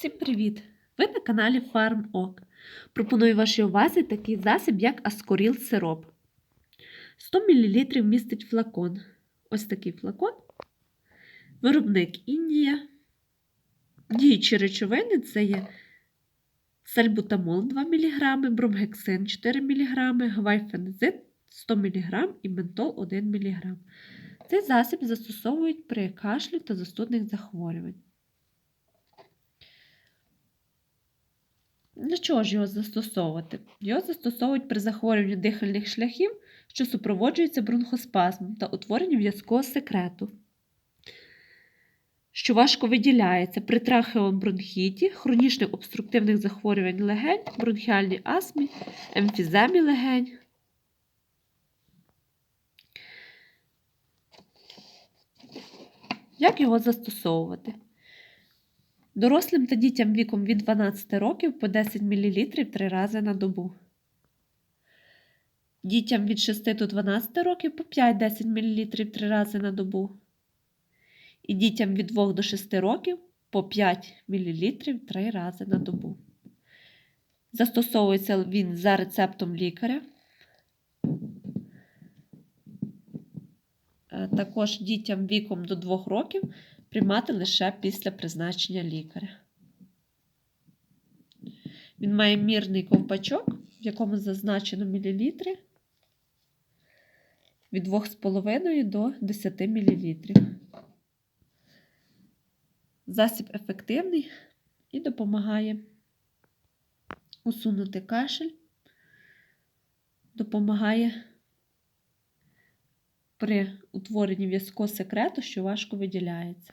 Всім привіт! Ви на каналі FarmOk. Пропоную вашій увазі такий засіб, як Аскоріл сироп. 100 мл містить флакон. Ось такий флакон. Виробник Індія. Діючі речовини це є сальбутамол 2 мг, бромгексин 4 мг, гвайфензит 100 мг і ментол 1 мг. Цей засіб застосовують при кашлю та застудних захворювань. Для чого ж його застосовувати? Його застосовують при захворюванні дихальних шляхів, що супроводжується бронхоспазмом та утворенням в'язкого секрету, що важко виділяється при трахеовому бронхіті, хронічних обструктивних захворювань легень, бронхіальній астмі, емфіземі легень. Як його застосовувати? Дорослим та дітям віком від 12 років по 10 мл 3 рази на добу. Дітям від 6 до 12 років по 5-10 мл 3 рази на добу. І дітям від 2 до 6 років по 5 мл 3 рази на добу. Застосовується він за рецептом лікаря. Е, Також дітям віком до 2 років приймати лише після призначення лікаря. Він має мірний ковпачок, в якому зазначено мілілітри від 2,5 до 10 мл. Засіб ефективний і допомагає усунути кашель, допомагає при утворенні в'язкого секрету, що важко виділяється.